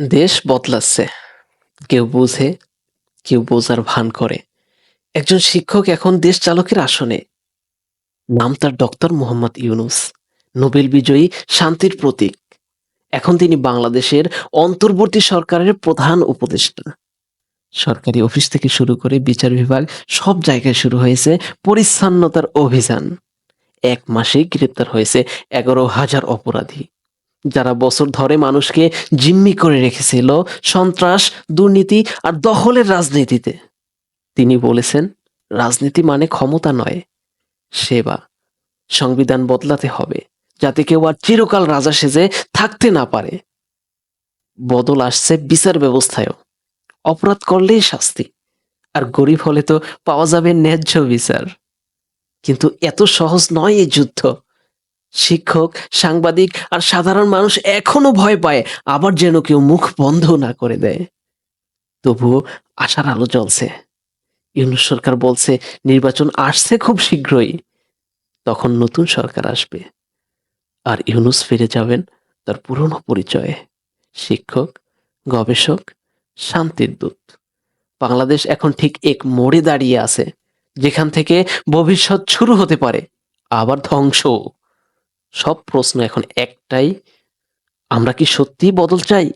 দেশ বদলাচ্ছে। কেউ বোঝে, কেউ বোঝার ভান করে। একজন শিক্ষক এখন দেশ চালকের আসনে। নাম তার ডক্টর মোহাম্মদ ইউনুস। নোবেল বিজয়ী শান্তির প্রতীক। এখন তিনি বাংলাদেশের অন্তর্বর্তী সরকারের প্রধান উপদেষ্টা। সরকারি অফিস থেকে শুরু করে বিচার বিভাগ সব জায়গায় শুরু হয়েছে পরিচ্ছন্নতার অভিযান। এক মাসেই গ্রেপ্তার হয়েছে এগারো হাজার অপরাধী। যারা বছর ধরে মানুষকে জিম্মি করে রেখেছিল সন্ত্রাস, দুর্নীতি আর দখলের রাজনীতিতে। তিনি বলেছেন, রাজনীতি মানে ক্ষমতা নয়, সেবা। সংবিধান বদলাতে হবে, যাতে কেউ আর চিরকাল রাজা সেজে থাকতে না পারে। বদল আসছে বিচার ব্যবস্থায়ও। অপরাধ করলেই শাস্তি, আর গরিব হলে তো পাওয়া যাবে ন্যায্য বিচার। কিন্তু এত সহজ নয় এই যুদ্ধ। শিক্ষক, সাংবাদিক আর সাধারণ মানুষ এখনও ভয় পায়, আবার যেন কেউ মুখ বন্ধ না করে দেয়। তবুও আশার আলো জ্বলছে। ইউনুস সরকার বলছে, নির্বাচন আসছে খুব শীঘ্রই। তখন নতুন সরকার আসবে। আর ইউনুস ফিরে যাবেন তার পুরনো পরিচয়ে। শিক্ষক, গবেষক, শান্তির দূত। বাংলাদেশ এখন ঠিক এক মোড়ে দাঁড়িয়ে আছে, যেখান থেকে ভবিষ্যৎ শুরু হতে পারে, আবার ধ্বংস সব প্রশ্ন এখন একটাই আমরা কি সত্যি বদল চাই?